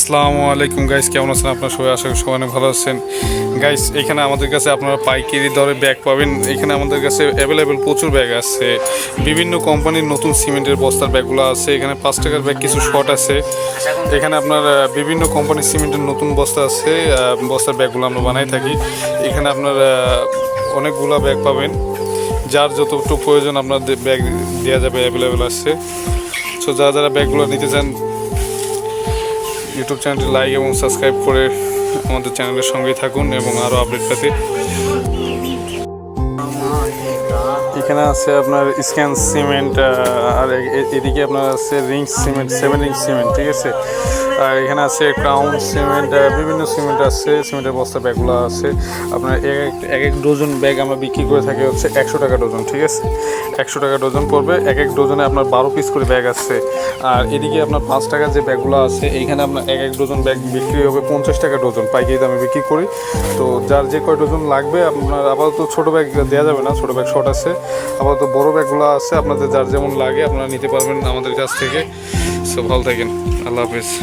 আসসালামু আলাইকুম গাইস কেমন আছেন আপনারা? সবাই আশা করি সবাই ভালো আছেন। গাইস এখানে আমাদের কাছে আপনারা পাইকারি দরে ব্যাগ পাবেন। এখানে আমাদের কাছে অ্যাভেলেবেল প্রচুর ব্যাগ আছে। বিভিন্ন কোম্পানির নতুন সিমেন্টের বস্তার ব্যাগগুলো আছে। এখানে পাঁচ টাকার ব্যাগ কিছু শর্ট আছে। এখানে আপনার বিভিন্ন কোম্পানির সিমেন্টের নতুন বস্তা আছে। বস্তার ব্যাগগুলো আমরা বানাই থাকি। এখানে আপনার অনেকগুলো ব্যাগ পাবেন। যার যতটুকু প্রয়োজন আপনার ব্যাগ দেওয়া যাবে অ্যাভেলেবেল আছে। সো যারা যারা ব্যাগগুলো নিতে চান ইউটিউব চ্যানেলটি লাইক এবং সাবস্ক্রাইব করে আমাদের চ্যানেলের সঙ্গেই থাকুন এবং আরও আপডেট পেতে। এখানে আছে আপনার স্ক্যান সিমেন্ট আর এদিকে আপনার আছে ring cement, seven ring cement, ঠিক আছে? আর এখানে আছে ক্রাউন সিমেন্ট বিভিন্ন সিমেন্ট আছে, সিমেন্টের বস্তা ব্যাগগুলো আছে। আপনার এক, এক- এক এক ডজন ব্যাগ আমরা বিক্রি করে থাকি হচ্ছে একশো টাকা ডজন, ঠিক আছে? একশো টাকা ডজন পড়বে, এক এক ডজনে আপনার বারো পিস করে ব্যাগ আছে। আর এদিকে আপনার পাঁচ টাকার যে ব্যাগগুলো আছে, এইখানে আপনার এক এক ডজন ব্যাগ বিক্রি হবে পঞ্চাশ টাকা ডজন, পাইকারি দামে বিক্রি করি। তো যার যে কয় ডজন লাগবে, আপনার আপাতত ছোটো ব্যাগ দেওয়া যাবে না, ছোটো ব্যাগ শর্ট আছে। আপাতত বড় ব্যাগগুলো আছে, আপনাদের যার যেমন লাগে আপনারা নিতে পারবেন আমাদের কাছ থেকে। সো, ভালো থাকেন। আল্লাহ হাফিজ।